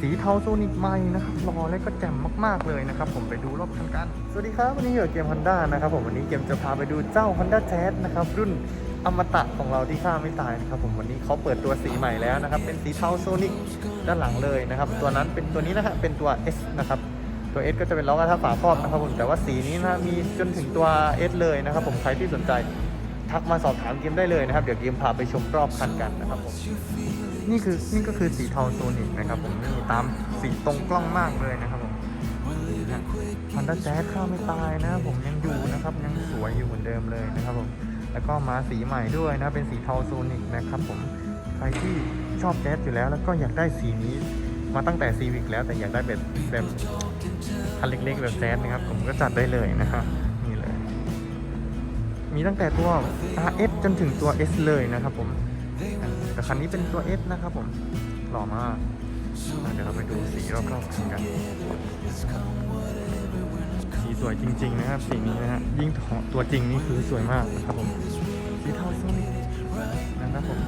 สีเทาโซนิกใหม่นะครับรอและก็แจ่มมากๆเลยนะครับ ผมไปดูรอบคันกัน สวัสดีครับ วันนี้อยู่กับเกม Honda นะครับผมวันนี้เกมจะพาไปดูเจ้า Honda Jazz นะครับรุ่นอมตะของเราที่ฆ่าไม่ตายนะครับผมวันนี้เขาเปิดตัวสีใหม่แล้วนะครับ เป็นสีเทาโซนิกด้านหลังเลยนะครับ ตัวนั้นเป็นตัวนี้นะฮะเป็นตัว S นะครับตัว S ก็จะเป็นล้อกระทะฝาครอบนะครับผมแต่ว่าสีนี้นะมีจนถึงตัว S เลยนะครับผมใครที่สนใจ ทักมาสอบถามเกมได้เลยนะครับ เดี๋ยวเกมพาไปชมรอบคันกันนะครับผมนี่คือนี่ก็คือสีเทาโซนิกนะครับผมนี่ตามสีตรงกล้องมากเลยนะครับผมฮอนด้าแจ๊สข้าวไม่ตายนะครับผมยังอยู่นะครับ ยังสวยอยู่เหมือนเดิมเลยนะครับผมแล้วก็มาสีใหม่ด้วยนะเป็นสีเทาโซนิกนะครับผมใครที่ชอบแจ๊สอยู่แล้ว แล้วก็อยากได้สีนี้มาตั้งแต่ซีวิกแล้วแต่อยากได้แบบแบบคันเล็กๆแบบแจ๊สนะครับผมก็จัดได้เลยนะครับ มีตั้งแต่ตัว RS จนถึงตัว S เลยนะครับผมแต่คันนี้เป็นตัว S นะครับผมหล่อมากเดี๋ยวเราไปดูสีรอบๆกันสีสวยจริง ๆ นะครับสีนี้นะฮะยิ่งตัวจริงนี่คือสวยมากนะครับผมสีเทาโซนิกนะครับผม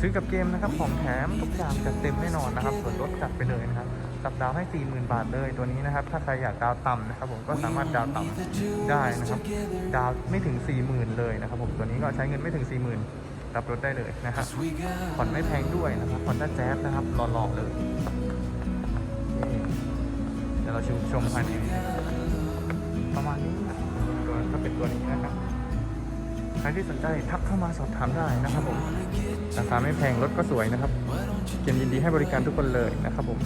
ซื้อกับเกมนะครับของแถมทุกอย่างจัดเต็มแน่นอนนะครับส่วนลดจัดไปเลยนะครับ สับดาวให้ 40,000 บาทเลยตัวนี้นะครับ ถ้าใครอยากดาวต่ำนะครับ ผมก็สามารถดาวต่ำได้นะครับ ดาวไม่ถึง 40,000 เลยนะครับ ผมตัวนี้ก็ใช้เงินไม่ถึง 40,000รับรถได้เลยนะครับผ่อนไม่แพงด้วยนะครับผ่อนด้าแจ๊สนะครับหล่อๆเลยเดี๋ยวเราชมชมภายในประมาณนี้ตัวก็เป็นตัวนี้นะครับใครที่สนใจทักเข้ามาสอบถามได้นะครับผมราคาไม่แพงรถก็สวยนะครับเกมยินดีให้บริการทุกคนเลยนะครับผม